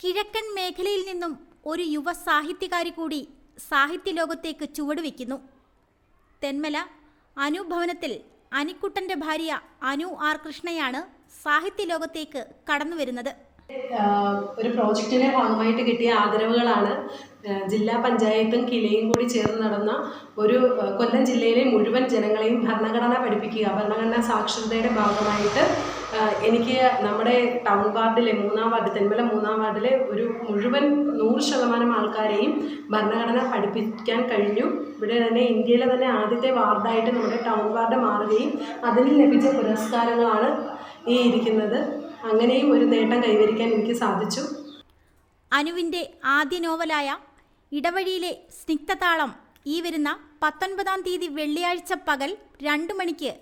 കിഴക്കൻ മേഖലയിൽ നിന്നും ഒരു യുവ സാഹിത്യകാരി കൂടി സാഹിത്യ ലോകത്തേക്ക് ചുവടുവെക്കുന്നു. തെന്മല അനുഭവനത്തിൽ അനിക്കുട്ടന്റെ ഭാര്യ അനു ആർ കൃഷ്ണയാണ് സാഹിത്യ ലോകത്തേക്ക് കടന്നു വരുന്നത് ആഹ് ഒരു പ്രോജക്റ്റിന്റെ ഭാഗമായിട്ട് കിട്ടിയ ആദരവുകളാണ് ജില്ലാ പഞ്ചായത്തും കിലയും കൂടി ചേർന്ന് നടന്ന ഒരു കൊല്ലം ജില്ലയിലെ മുഴുവൻ ജനങ്ങളെയും ഭരണഘടന പഠിപ്പിക്കുക ഭരണഘടനാ സാക്ഷരതയുടെ ഭാഗമായിട്ട് എനിക്ക് നമ്മുടെ ടൗൺ വാർഡിലെ മൂന്നാം വാർഡ് തെന്മല മൂന്നാം വാർഡിലെ ഒരു മുഴുവൻ നൂറ് ശതമാനം ആൾക്കാരെയും ഭരണഘടന പഠിപ്പിക്കാൻ കഴിഞ്ഞു. ഇവിടെ തന്നെ ഇന്ത്യയിലെ തന്നെ ആദ്യത്തെ വാർഡായിട്ട് നമ്മുടെ ടൗൺ വാർഡ് മാറുകയും അതിന് ലഭിച്ച പുരസ്കാരങ്ങളാണ് ഈ ഇരിക്കുന്നത്. അങ്ങനെയും ഒരു നേട്ടം കൈവരിക്കാൻ എനിക്ക് സാധിച്ചു. അനുവിന്റെ ആദ്യ നോവലായ ഇടവഴിയിലെ സ്നിഗ്ധതാളം ഈ വരുന്ന പത്തൊൻപതാം തീയതി വെള്ളിയാഴ്ച പകൽ രണ്ടു മണിക്ക്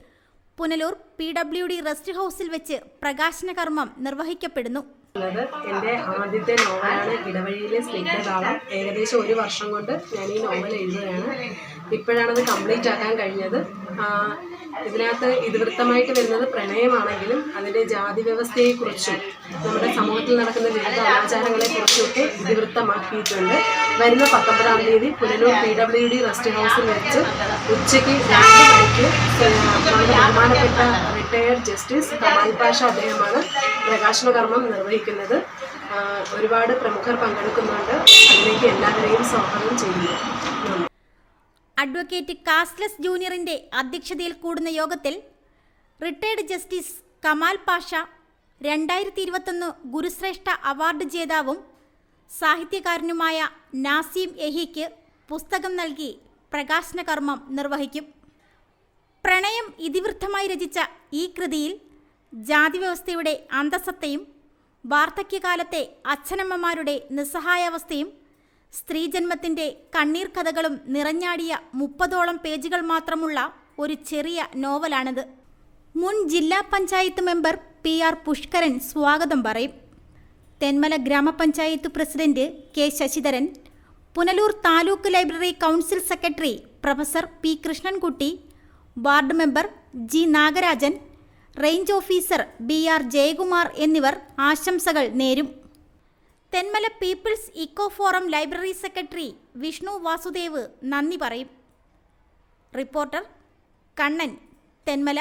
Punalur P W D rest ഹൗസിൽ വെച്ച് പ്രകാശന കർമ്മം നിർവഹിക്കപ്പെടുന്നു. ഉള്ളത് എന്റെ ആദ്യത്തെ നോവലാണ് ഇടവഴിയിലെ സ്നേഹതാളം ഏകദേശം ഒരു വർഷം കൊണ്ട് ഞാൻ ഈ നോവൽ എഴുതുകയാണ്. ഇപ്പോഴാണത് കംപ്ലീറ്റ് ആക്കാൻ കഴിഞ്ഞത്. ഇതിനകത്ത് ഇതിവൃത്തമായിട്ട് വരുന്നത് പ്രണയമാണെങ്കിലും അതിന്റെ ജാതി വ്യവസ്ഥയെക്കുറിച്ചും നമ്മുടെ സമൂഹത്തിൽ നടക്കുന്ന വിവിധ ആചാരങ്ങളെക്കുറിച്ചും ഒക്കെ ഇതിവൃത്തമാക്കിയിട്ടുണ്ട്. വരുന്ന പത്തൊമ്പതാം തീയതി Punalur P W D rest ഹൗസിൽ വെച്ച് ഉച്ചയ്ക്ക് ബഹുമാനപ്പെട്ട റിട്ടയർഡ് ജസ്റ്റിസ് കമാൽ പാഷ അദ്ദേഹമാണ് പ്രകാശന കർമ്മം നിർവഹിക്കുന്നത് ഒരുപാട് പ്രമുഖർ പങ്കെടുക്കുന്നുണ്ട്. അതിലേക്ക് എല്ലാവരെയും സ്വാഗതം ചെയ്യുന്നു. അഡ്വക്കേറ്റ് കാസ്ലസ് ജൂനിയറിന്റെ അധ്യക്ഷതയിൽ കൂടുന്ന യോഗത്തിൽ റിട്ടയർഡ് ജസ്റ്റിസ് കമാൽ പാഷ രണ്ടായിരത്തി ഇരുപത്തൊന്ന് ഗുരുശ്രേഷ്ഠ അവാർഡ് ജേതാവും സാഹിത്യകാരനുമായ നാസീം എഹിക്ക് പുസ്തകം നൽകി പ്രകാശന കർമ്മം നിർവഹിക്കും. പ്രണയം ഇതിവൃത്തമായി രചിച്ച ഈ കൃതിയിൽ ജാതിവ്യവസ്ഥയുടെ അന്തസത്തയും വാർദ്ധക്യകാലത്തെ അച്ഛനമ്മമാരുടെ നിസ്സഹായാവസ്ഥയും സ്ത്രീജന്മത്തിന്റെ കണ്ണീർ കഥകളും നിറഞ്ഞാടിയ മുപ്പതോളം പേജുകൾ മാത്രമുള്ള ഒരു ചെറിയ നോവലാണിത്. മുൻ ജില്ലാ panchayat member P R Pushkaran സ്വാഗതം പറയും. Thenmala grama panchayat president K Sasidharan Punalur taluk library council secretary professor P Krishnankutty ward member G Nagarajan range officer B R Jayakumar എന്നിവർ ആശംസകൾ നേരും. Thenmala people's eco forum library secretary Vishnu Vasudev നന്ദി പറയും. Reporter Kannan Thenmala